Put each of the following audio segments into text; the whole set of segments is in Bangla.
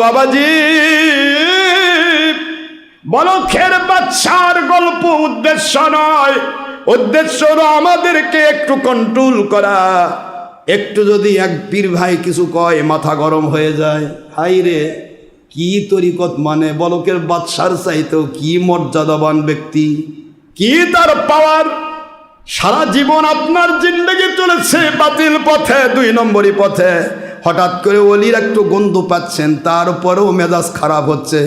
বাবাজি বলখের বাচ্চার গল্প উদ্দেশ্য নয়। উদ্দেশ্য আমাদেরকে একটু কন্ট্রোল করা। একটু যদি এক পীর ভাই কিছু কয়, মাথা গরম হয়ে যায়। হাই রে, কি তরিকত মানে? বলকের বাদশার চাইতেও কি মর্যাদাবান ব্যক্তি? কি তার পাওয়ার সারা জীবন আপনার জিন্দগি চলেছে বাতিল পথে, দুই নম্বরই পথে। হঠাৎ করে অলির একটু গন্ধ পাচ্ছেন তারপরেও মেজাজ খারাপ হচ্ছে।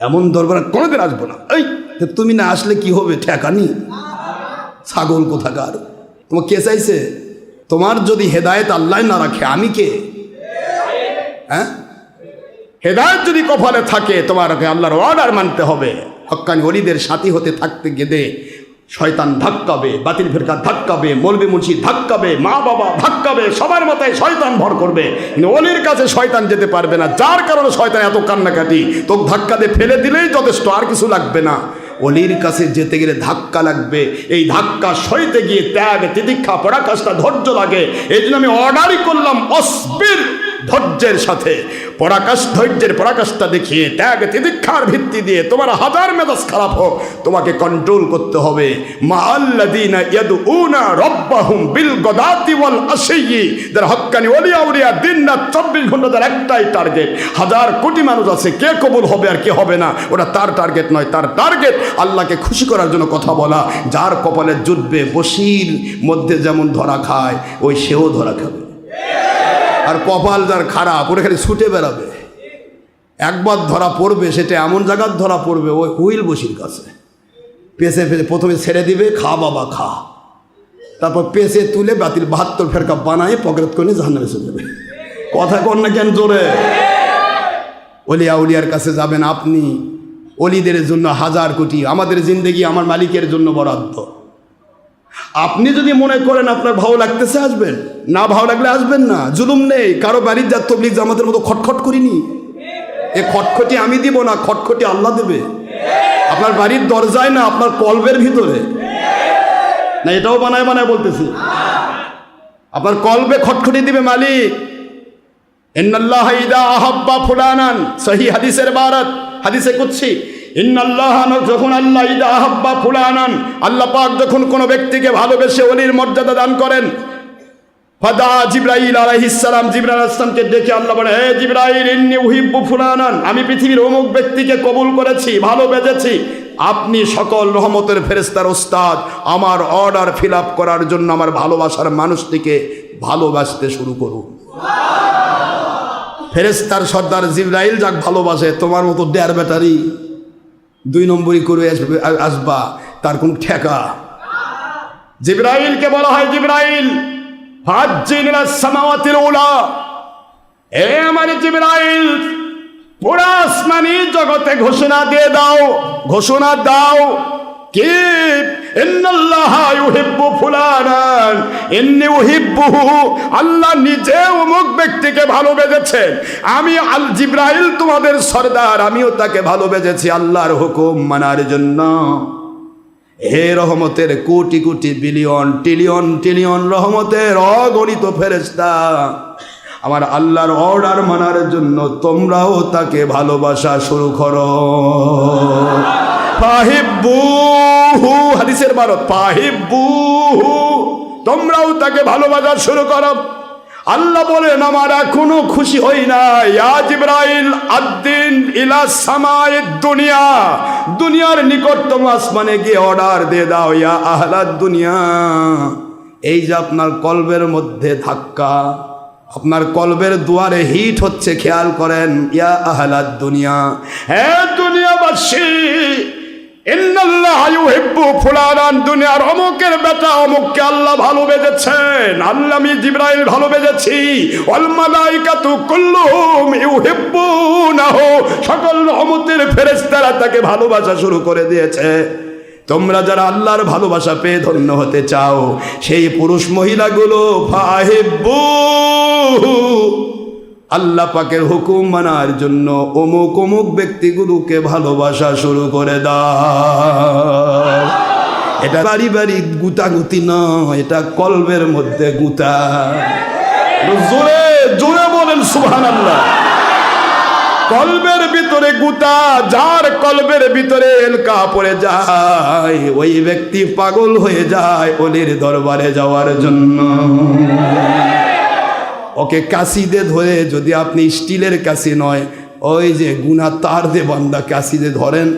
এমন দরবার কোনোদিন আসব না। এই তুমি না আসলে কি হবে? ঠেকানি? ছাগল কোথাকার? তোমার কে চাইছে? তোমার যদি হেদায়েত আল্লাহ না রাখে, আমি কে? হ্যাঁ? হেদায়ত যদি কপালে থাকে, তোমারকে আল্লাহর অর্ডার মানতে হবে। হক্কানি অলিদের সাথী হতে থাকতে গেদে শয়তান ধাক্কাবে, বাতিল ফেরকা ধাক্কাবে, মলবি মুন্সি ধাক্কাবে, মা বাবা ধাক্কাবে, সবার মাথায় শয়তান ভর করবে। কিন্তু অলির কাছে শয়তান যেতে পারবে না, যার কারণে শয়তান এত কান্নাকাটি। তোকে ধাক্কা দিয়ে ফেলে দিলেই যথেষ্ট, আর কিছু লাগবে না। অলির কাছে যেতে গেলে ধাক্কা লাগবে। এই ধাক্কা সইতে গিয়ে ত্যাগ, তিতিক্ষা পরাকাশটা ধৈর্য লাগে। এই জন্য আমি অর্ডারই করলাম, অস্বির ধৈর্যের সাথে, পরাকাশ ধৈর্যের পরাকাশটা দেখিয়ে ত্যাগ তিতিক্ষার ভিত্তি দিয়ে তোমার হাজার মেজাজ খারাপ হোক, তোমাকে কন্ট্রোল করতে হবে। ইয়াদউনা রাব্বাহুম বিল হক্কানি ওলিয়া দিন রাত চব্বিশ ঘণ্টা একটাই টার্গেট হাজার কোটি মানুষ আছে, কে কবুল হবে আর কে হবে না? তার টার্গেট নয়, তার টার্গেট খুশি করার জন্য কথা বলা। যার কপালে জুটবে বসির মধ্যে যেমন ধরা খায়, ওই সেও ধরা খাবে। আর কপাল যার খারাপ ওরা খালি ছুটে বেড়াবে। একবার ধরা পড়বে, সেটা এমন জায়গার ধরা পড়বে, ওই হুইল বসির কাছে। পেছে পেছে প্রথমে ছেড়ে দিবে, খা বাবা, খা। তারপর পেছে তুলে বাতিল বাহাত্তর ফেরকা বানায় পকেট করে জাহান্নামে চলে যাবে। কথা কর না কেন জোরে? অলিয়া উলিয়ার কাছে যাবেন আপনি। অলিদের জন্য হাজার কোটি, আমাদের জিন্দেগি আমার মালিকের জন্য বরাদ্দ। আপনি যদি মনে করেন আপনার ভালো লাগতেছে আসবেন, না ভালো লাগলে আসবেন না, জুলুম নেই, কারও বাড়ির যা তবলিক জামাতের মতো খটখট করিনি। এ খটখটি আমি দিব না, খটখটি আল্লাহ দেবে। আপনার বাড়ির দরজায় না, আপনার কলবের ভিতরে। না, এটাও বানায় বানায় বলতেছি। আপনার কলবে খটখটি দিবে মালিক। ইন্নাল্লাহ ইদা আহাব্বা ফুলানান, সহি হাদিসের বারাত, হাদিসে কুচ্ছি যখন আল্লাহ ইদা আহাব্বা ফুলানান, আল্লাহ পাক যখন কোনো ব্যক্তিকে ভালোবেসে অলির মর্যাদা দান করেন, ফাদা জিব্রাইল আলাইহিস সালাম, জিব্রাইল আলাইহিস ডেকে আল্লাহ বলে, হে জিব্রাইল, ইন্নী উহিব্বু ফুলানান, আমি পৃথিবীর অমুক ব্যক্তিকে কবুল করেছি, ভালো ভালোবেসেছি আপনি সকল রহমতের ফেরেস্তার ওস্তাদ, আমার অর্ডার ফিল করার জন্য আমার ভালোবাসার মানুষটিকে ভালোবাসতে শুরু করুন। ফেরেস্তার সর্দার জিব্রাইল যাক ভালোবাসে, তোমার মতো ডেয়ার ব্যাটারি। দুই নম্বরই করে আসবে আসবা, তার কোন ঠেকা। জিব্রাইলকে বলা হয় জিব্রাইল এ জিব্রাইল, পুরা জগতে ঘোষণা দিয়ে দাও, ঘোষণা দাও, কি আল্লাহ নিজে অমুক ব্যক্তিকে ভালোবেসেছেন আমি আল জিব্রাইল তোমাদের সর্দার আমিও তাকে আল্লাহর হুকুম মানার জন্য হে রহমতের crore crore billion trillion trillion রহমতের অগণিত ফেরেস্তা আমার আল্লাহর অর্ডার মানার জন্য তোমরাও তাকে ভালোবাসা শুরু করো পাহিব্বুহু তোমরাও তাকে ভালোবাসা শুরু করো। আল্লাহ বলেন, আমার এখনও খুশি হই না জিব্রাইল আদ্দিন ইলা সামায় দুনিয়া। দুনিয়ার গিয়ে অর্ডার দিয়ে দাও, ইয়া দুনিয়া। এই যে আপনার কলবের মধ্যে ধাক্কা, আপনার কলবের দুয়ারে হিট হচ্ছে, খেয়াল করেন, ইয়া আহলাদ দুনিয়া। হ্যাঁ দুনিয়াবাসী ফুলানান দুনিয়ার অমুকের বেটা, অমুককে আল্লাহ ভালোবেসেছেন আল্লাহ আমি জিব্রাইল ভালোবেসেছি ওয়াল মালাইকাতু কুল্লুহুম ইউহিব্বুনাহু। সকল রহমতের ফেরেশতারা তাকে ভালোবাসা শুরু করে দিয়েছে। তোমরা যারা আল্লাহর ভালোবাসা পেয়ে ধন্য হতে চাও, সেই পুরুষ মহিলাগুলো ফাহিব্বু আল্লাহ পাকের হুকুম মানার জন্য অমুক অমুক ব্যক্তিগুলোকে ভালোবাসা শুরু করে দাও। এটা বাড়ি গুতাগুতি নয়, এটা কলবের মধ্যে গুতা। জোরে জোরে বলেন সুহান কলবের ভিতরে গুতা, যার কলবের ভিতরে এলকা পড়ে যায়, ওই ব্যক্তি পাগল হয়ে যায় অলির দরবারে যাওয়ার জন্য। ওকে কাশি দিয়ে ধরে, যদি আপনি স্টিলের কাশি নয়, ওই যে গুনা তার দে বান্দা ধরেন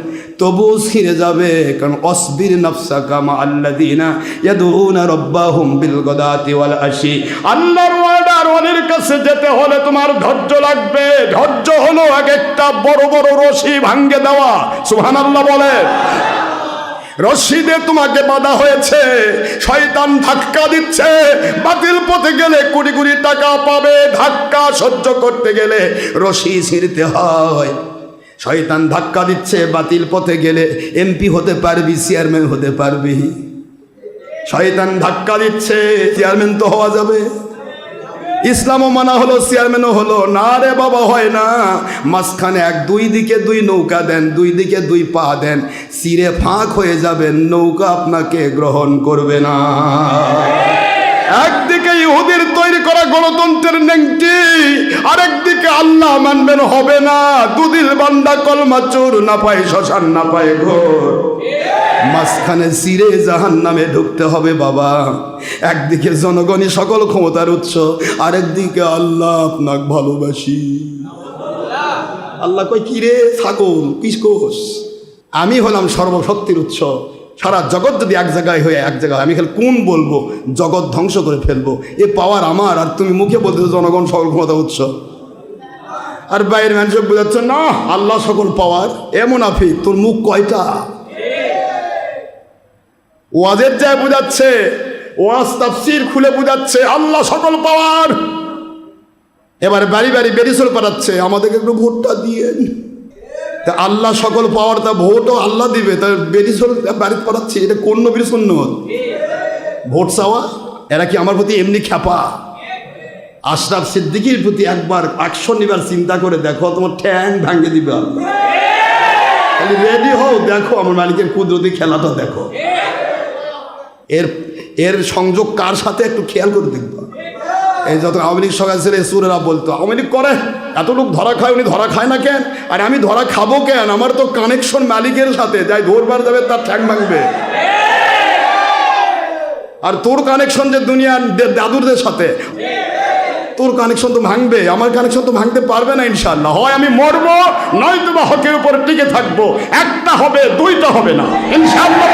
তবু ছিঁড়ে যাবে, কারণ অসবির নফসা কামা আল্লাদিনা ইয়াদুনা রব্বাহুম বিল গদাতি ওয়ার্ডার ওদের কাছে যেতে হলে তোমার ধৈর্য লাগবে। ধৈর্য হলো এক একটা বড় বড় রশি ভাঙ্গে দেওয়া। সুবহানাল্লাহ বলে। রশিদে তোমাকে বাধা হয়েছে, শয়তান ধাক্কা দিচ্ছে। বাতিল পথে গেলে কোটি কোটি টাকা পাবে, ধাক্কা সহ্য করতে গেলে রশি ছিঁড়তে হয়। শয়তান ধাক্কা দিচ্ছে, বাতিল পথে গেলে এমপি হতে পারবি চেয়ারম্যান হতে পারবি। শয়তান ধাক্কা দিচ্ছে চেয়ারম্যান তো হওয়া যাবে। ইসলামও মানা হলো চেয়ারম্যানও হলো। না রে বাবা, হয় না। মাঝখানে এক, দুই দিকে দুই নৌকা দেন, দুই দিকে দুই পা দেন। সিরে ফাঁক হয়ে যাবেন নৌকা আপনাকে গ্রহণ করবে না। একদিকে ইহুদির তৈরি করা গণতন্ত্রের নেংটি আরেকদিকে আল্লাহ মানবেন হবে না। দুদিল বান্দা কলমা চোর না পায়, শ্মশান না পায় ঘোর। মাঝখানে সিরে জাহান নামে ঢুকতে হবে বাবা। একদিকে জনগণই সকল ক্ষমতার উৎস আরেকদিকে আল্লাহ আপনাক ভালোবাসি। আল্লাহ কই কিরে ছাগল? কিসকোষ আমি হলাম সর্বশক্তির উৎস। সারা জগৎ যদি এক জায়গায় হয়ে এক জায়গায় আমি খালি কোন বলব? জগৎ ধ্বংস করে ফেলব। এ পাওয়ার আমার, আর তুমি মুখে বলতে জনগণ সকল ক্ষমতা উৎস। আর বাইরের মানুষ বোঝাচ্ছে, না, আল্লাহ সকল পাওয়ার এমন আফি তোর মুখ কয়টা? ওয়াজের যায় বুঝাচ্ছে, ওয়াজ তাফসির খুলে বুঝাচ্ছে, আল্লাহ সকল পাওয়ার এবার বাড়ি বাড়ি বেরিসল পাঠাচ্ছে, আমাদেরকে একটু ভোটটা দিয়েন। তা আল্লাহ সকল পাওয়ার, তা ভোটও আল্লাহ দিবে। তা বেরিসল বাড়িতে পাঠাচ্ছে, এটা কোন নবীর শূন্য ভোট চাওয়া? এরা কি আমার প্রতি এমনি খ্যাপা? আশরাফ সিদ্দিকির প্রতি একবার অ্যাকশন নিবার চিন্তা করে, দেখো, তোমার ঠ্যাং ভাঙে দিবে আল্লাহ। রেডি হও, দেখো, আমার মালিকের কুদরতি খেলাটা দেখো। এর এর সংযোগ কার সাথে একটু খেয়াল করে দেখব। এই যত আওয়ামী লীগ সকাল ছিল সুরেরা বলতো, আওয়ামী লীগ করে এত লোক ধরা খায়, উনি ধরা খায় না কেন? আর আমি ধরা খাব কেন? আমার তো কানেকশন মালিকের সাথে। যাই ধরবার যাবে, তার ঠ্যাং ভাঙবে। আর তোর কানেকশন যে দুনিয়ার দাদুরদের সাথে, তোর কানেকশন তো ভাঙবে। আমার কানেকশন তো ভাঙতে পারবে না ইনশাল্লাহ হয় আমি মরবো নয় তোমা হকের উপর টিকে থাকব। একটা হবে, দুইটা হবে না। ইনশাল্লাহ